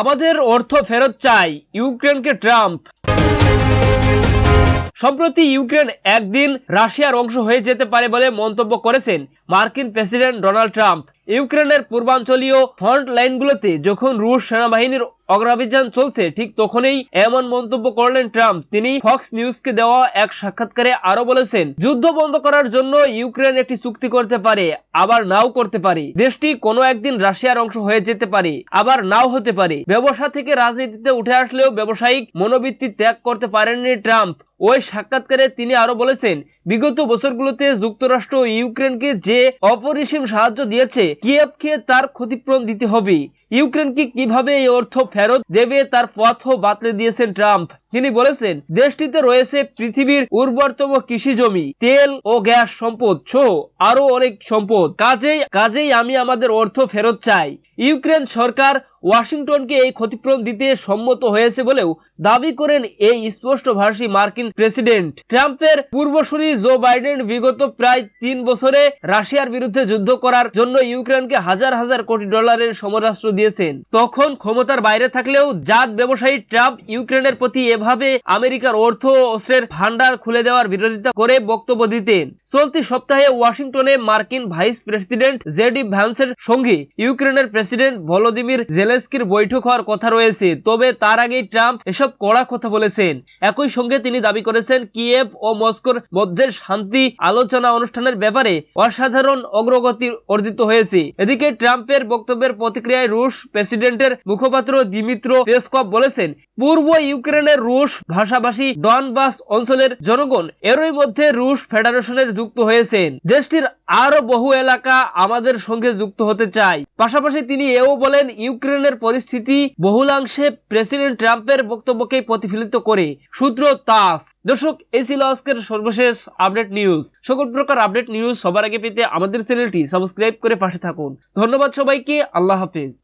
আমাদের অর্থ ফেরত চাই ইউক্রেনকে ট্রাম্প। সম্প্রতি ইউক্রেন একদিন রাশিয়ার অংশ হয়ে যেতে পারে বলে মন্তব্য করেছেন মার্কিন প্রেসিডেন্ট ডোনাল্ড ট্রাম্প। ইউক্রেনের পূর্বাঞ্চলীয় ফ্রন্ট লাইনগুলোতে যখন রুশ সেনাবাহিনীর অগ্রাভিযান চলছে, ঠিক তখনই এমন মন্তব্য করলেন ট্রাম্প। তিনি ফক্স নিউজকে দেওয়া এক সাক্ষাৎকারে আরও বলেছেন, যুদ্ধ বন্ধ করার জন্য ইউক্রেন একটি চুক্তি করতে পারে, আবার নাও করতে পারে। দেশটি কোনো একদিন রাশিয়ার অংশ হয়ে যেতে পারে, আবার নাও হতে পারে। ব্যবসা থেকে রাজনীতিতে উঠে আসলেও ব্যবসায়িক মনোবৃত্তি ত্যাগ করতে পারেননি ট্রাম্প। ওই সাক্ষাৎকারে তিনি আরও বলেছেন, বিগত বছরগুলোতে যুক্তরাষ্ট্র ইউক্রেনকে যে অপরিসীম সাহায্য দিয়েছে কিয়েভকে তার ক্ষতিপূরণ দিতে হবে। ইউক্রেনকে কীভাবে এই অর্থ ফেরত দেবে তার পথও বাতলে দিয়েছেন ট্রাম্প। তিনি বলেছেন, দেশটিতে রয়েছে পৃথিবীর উর্বরতম কৃষি জমি, তেল ও গ্যাস সম্পদ সহ আরও অনেক সম্পদ। কাজেই কাজেই আমি আমাদের অর্থ ফেরত চাই। ইউক্রেন সরকার ওয়াশিংটনকে এই ক্ষতিপূরণ দিতে সম্মত হয়েছে বলেও দাবি করেন এই স্পষ্টভাষী মার্কিন প্রেসিডেন্ট। ট্রাম্পের পূর্বসূরি জো বাইডেন বিগত প্রায় তিন বছরে রাশিয়ার বিরুদ্ধে যুদ্ধ করার জন্য ইউক্রেনকে হাজার হাজার কোটি ডলারের সমরাস্ত্র দিয়েছেন। তখন ক্ষমতার বাইরে থাকলেও জাত ব্যবসায়ী ট্রাম্প ইউক্রেনের প্রতি এভাবে আমেরিকার অর্থ অস্ত্রের ভান্ডার খুলে দেওয়ার বিরোধিতা করে বক্তব্য দিতেন। চলতি সপ্তাহে ওয়াশিংটনে মার্কিন ভাইস প্রেসিডেন্ট জেডি ভ্যান্সের সঙ্গে ইউক্রেনের প্রেসিডেন্ট ভলোদিমির জেলেস্কির বৈঠক হওয়ার কথা রয়েছে, তবে তার আগেই ট্রাম্প এসব কড়া কথা বলেছেন। একই সঙ্গে তিনি দাবি করেছেন, কিয়েভ ও মস্কোর মধ্যে শান্তি আলোচনা অনুষ্ঠানের ব্যাপারে অসাধারণ অগ্রগতি অর্জিত হয়েছে। এদিকে ট্রাম্পের বক্তব্যের প্রতিক্রিয়ায় রুশ প্রেসিডেন্টের মুখপাত্র দিমিত্র পেসকপ বলেছেন, পূর্ব ইউক্রেনের রুশ ভাষাভাষী ডনবাস অঞ্চলের জনগণ এরই মধ্যে রুশ ফেডারেশনের যুক্ত হয়েছেন। দেশটির আরও বহু এলাকা আমাদের সঙ্গে যুক্ত হতে চায়। পাশাপাশি তিনি এও বলেন ইউক্রেনের পরিস্থিতি বহুলাংশে প্রেসিডেন্ট ট্রাম্পের বক্তব্যকে প্রতিফলিত করে সূত্র তাস। দর্শক, এই ছিল আজকের সর্বশেষ আপডেট নিউজ। সকল প্রকার আপডেট নিউজ সবার আগে পেতে আমাদের চ্যানেলটি সাবস্ক্রাইব করে পাশে থাকুন। ধন্যবাদ সবাইকে, আল্লাহ হাফিজ।